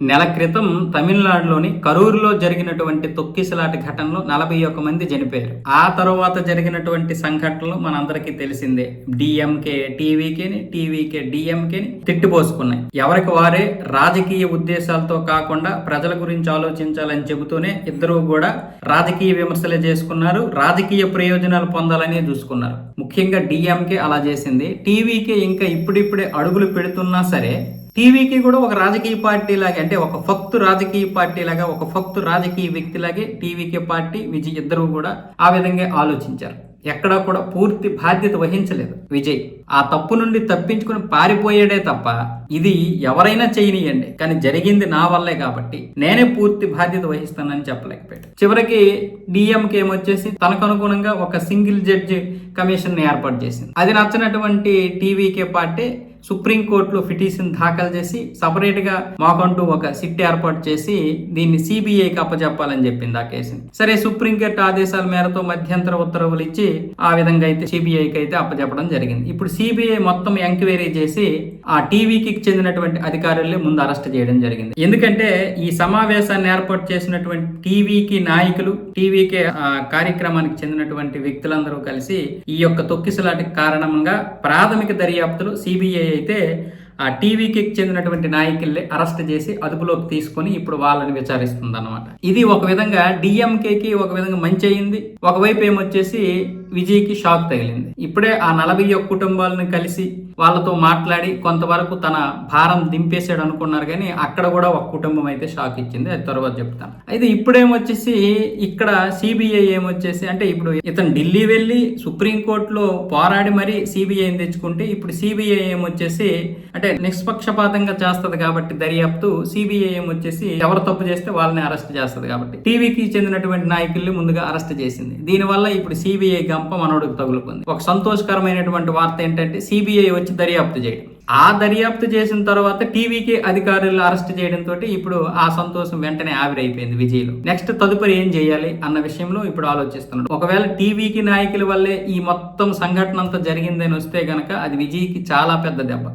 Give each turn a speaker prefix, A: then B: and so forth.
A: నెల క్రితం తమిళనాడులోని కరూరులో జరిగినటువంటి తొక్కిసలాట ఘటనలో నలభై ఒక్క మంది చనిపోయారు. ఆ తర్వాత జరిగినటువంటి సంఘటనలు మనందరికీ తెలిసిందే. డిఎంకే టీవీకేని టీవీకే డిఎంకేని తిట్టిపోసుకున్నాయి. ఎవరికి వారే రాజకీయ ఉద్దేశాలతో కాకుండా ప్రజల గురించి ఆలోచించాలని చెబుతూనే ఇద్దరు కూడా రాజకీయ విమర్శలే చేసుకున్నారు రాజకీయ ప్రయోజనాలు పొందాలని చూసుకున్నారు. ముఖ్యంగా డిఎంకే అలా చేసింది. టీవీకే ఇంకా ఇప్పుడిప్పుడే అడుగులు పెడుతున్నా సరే టీవీకి కూడా ఒక రాజకీయ పార్టీ లాగే అంటే ఒక ఫక్తు రాజకీయ పార్టీ లాగా ఒక ఫక్తు రాజకీయ వ్యక్తి లాగే టీవీకే పార్టీ విజయ్ ఇద్దరు కూడా ఆ విధంగా ఆలోచించారు. ఎక్కడా కూడా పూర్తి బాధ్యత వహించలేదు విజయ్. ఆ తప్పు నుండి తప్పించుకుని పారిపోయాడే తప్ప ఇది ఎవరైనా చేయనియండి. కానీ జరిగింది నా వల్లే కాబట్టి నేనే పూర్తి బాధ్యత వహిస్తానని చెప్పలేకపోయాడు. చివరికి డిఎంకి ఏమొచ్చేసి తనకు అనుగుణంగా ఒక సింగిల్ జడ్జి కమిషన్ ఏర్పాటు చేసింది. అది నచ్చినటువంటి టీవీకే పార్టీ సుప్రీంకోర్టులో పిటిషన్ దాఖలు చేసి సపరేట్గా మాకంటూ ఒక సిట్ ఏర్పాటు చేసి దీన్ని సిబిఐకి అప్పచెప్పాలని చెప్పింది ఆ కేసుని. సరే సుప్రీంకోర్టు ఆదేశాల మేరతో మధ్యంతర ఉత్తర్వులు ఇచ్చి ఆ విధంగా అయితే సిబిఐకి అయితే అప్పచెప్పడం జరిగింది. ఇప్పుడు సిబిఐ మొత్తం ఎంక్వైరీ చేసి ఆ టీవీకి చెందినటువంటి అధికారుల్ని ముందు అరెస్ట్ చేయడం జరిగింది. ఎందుకంటే ఈ సమావేశాన్ని ఏర్పాటు చేసినటువంటి టీవీకి నాయకులు టీవీకి కార్యక్రమానికి చెందినటువంటి వ్యక్తులందరూ కలిసి ఈ యొక్క తొక్కిసలాటికి కారణంగా ప్రాథమిక దర్యాప్తులు సిబిఐ అయితే ఆ టీవీకి చెందినటువంటి నాయకుల్ని అరెస్ట్ చేసి అదుపులోకి తీసుకొని ఇప్పుడు వాళ్ళని విచారిస్తుంది అనమాట ఇది ఒక విధంగా డిఎంకేకి ఒక విధంగా మంచి అయింది ఒకవైపు ఏమొచ్చేసి విజయ్కి షాక్ తగిలింది. ఇప్పుడే ఆ నలభై ఒక్క కుటుంబాలను కలిసి వాళ్ళతో మాట్లాడి కొంతవరకు తన భారం దింపేశాడు అనుకున్నారు కానీ అక్కడ కూడా ఒక కుటుంబం అయితే షాక్ ఇచ్చింది. అది తర్వాత చెప్తాను. అయితే ఇప్పుడేమొచ్చేసి ఇక్కడ సిబిఐ ఏమొచ్చేసి అంటే ఇప్పుడు ఇతను ఢిల్లీ వెళ్ళి సుప్రీంకోర్టులో పోరాడి మరీ సిబిఐని తెచ్చుకుంటే ఇప్పుడు సిబిఐ ఏమొచ్చేసి అంటే నిష్పక్షపాతంగా చేస్తుంది కాబట్టి దర్యాప్తు సిబిఐ ఏమొచ్చేసి ఎవరు తప్పు చేస్తే వాళ్ళని అరెస్ట్ చేస్తుంది కాబట్టి టీవీకి చెందినటువంటి నాయకుల్ని ముందుగా అరెస్ట్ చేసింది. దీనివల్ల ఇప్పుడు సిబిఐ గంప మనోడికి తగులుకుంది. ఒక సంతోషకరమైనటువంటి వార్త ఏంటంటే సిబిఐ వచ్చి దర్యాప్తు చేయడం. ఆ దర్యాప్తు చేసిన తర్వాత టీవీకి అధికారులు అరెస్ట్ చేయడంతో ఇప్పుడు ఆ సంతోషం వెంటనే ఆవిరైపోయింది విజయ్లో. నెక్స్ట్ తదుపరి ఏం చేయాలి అన్న విషయంలో ఇప్పుడు ఆలోచిస్తున్నాడు. ఒకవేళ టీవీకి నాయకుల వల్లే ఈ మొత్తం సంఘటన అంతా జరిగిందని వస్తే గనక అది విజయ్కి చాలా పెద్ద దెబ్బ.